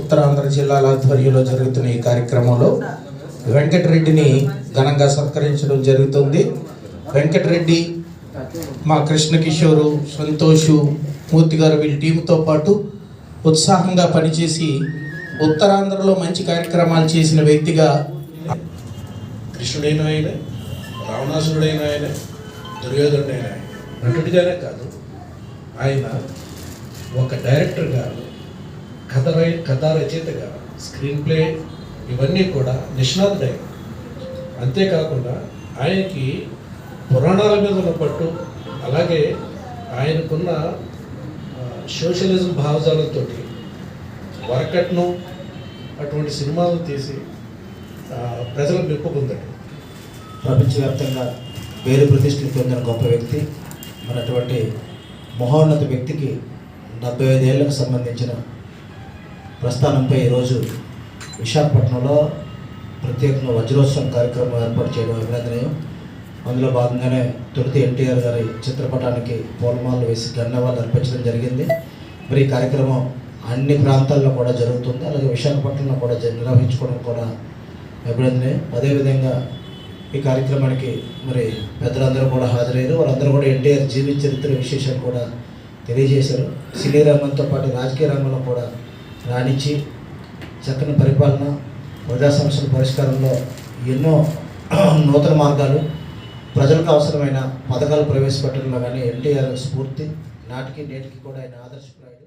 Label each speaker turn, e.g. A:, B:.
A: ఉత్తరాంధ్ర జిల్లాల ఆధ్వర్యంలో జరుగుతున్న ఈ కార్యక్రమంలో వెంకటరెడ్డిని ఘనంగా సత్కరించడం జరుగుతుంది. వెంకటరెడ్డి మా కృష్ణ కిషోరు సంతోషు మూర్తి గారు వీళ్ళ టీంతో పాటు ఉత్సాహంగా పనిచేసి ఉత్తరాంధ్రలో మంచి కార్యక్రమాలు చేసిన వ్యక్తిగా
B: కృష్ణుడైన ఆయన రావణాసురుడైన ఆయన దుర్యోధనుడైన ఆయన. నటుడిగానే కాదు ఆయన ఒక డైరెక్టర్గా కథ రై కథా రచయితగా స్క్రీన్ ప్లే ఇవన్నీ కూడా నిష్ణాతుడైన అంతేకాకుండా ఆయనకి పురాణాల మీద ఉన్న పట్టు అలాగే ఆయనకున్న సోషలిజం భావజాలంతో వరకట్నం అటువంటి సినిమాలు తీసి ప్రజలకు మెప్పు
C: ప్రపంచవ్యాప్తంగా పేరు ప్రతిష్టలు పొందిన గొప్ప వ్యక్తి మనటువంటి మహోన్నత వ్యక్తికి డెబ్బై ఐదేళ్ళకు సంబంధించిన ప్రస్థానంపై ఈరోజు విశాఖపట్నంలో ప్రత్యేకంగా వజ్రోత్సవం కార్యక్రమం ఏర్పాటు చేయడం అభినందనీయం. అందులో భాగంగానే తొలుత ఎన్టీఆర్ గారి చిత్రపటానికి పూలమాలలు వేసి ధన్యవాదాలు అర్పించడం జరిగింది. మరి ఈ కార్యక్రమం అన్ని ప్రాంతాల్లో కూడా జరుగుతుంది. అలాగే విశాఖపట్నంలో కూడా జ- నిర్వహించుకోవడం కూడా అభినందనీయం. అదేవిధంగా ఈ కార్యక్రమానికి మరి పెద్దలందరూ కూడా హాజరయ్యారు. వారందరూ కూడా ఎన్టీఆర్ జీవిత చరిత్ర విశేషాలు కూడా తెలియజేశారు. సినీ రంగంతో పాటు రాజకీయ రంగంలో కూడా రాణించి చక్కని పరిపాలన ప్రజా సమస్యల పరిష్కారంలో ఎన్నో నూతన మార్గాలు ప్రజలకు అవసరమైన పథకాలు ప్రవేశపెట్టడంలో కానీ ఎన్టీఆర్ స్ఫూర్తి నాటికి నేటికి కూడా ఆయన ఆదర్శప్రాయం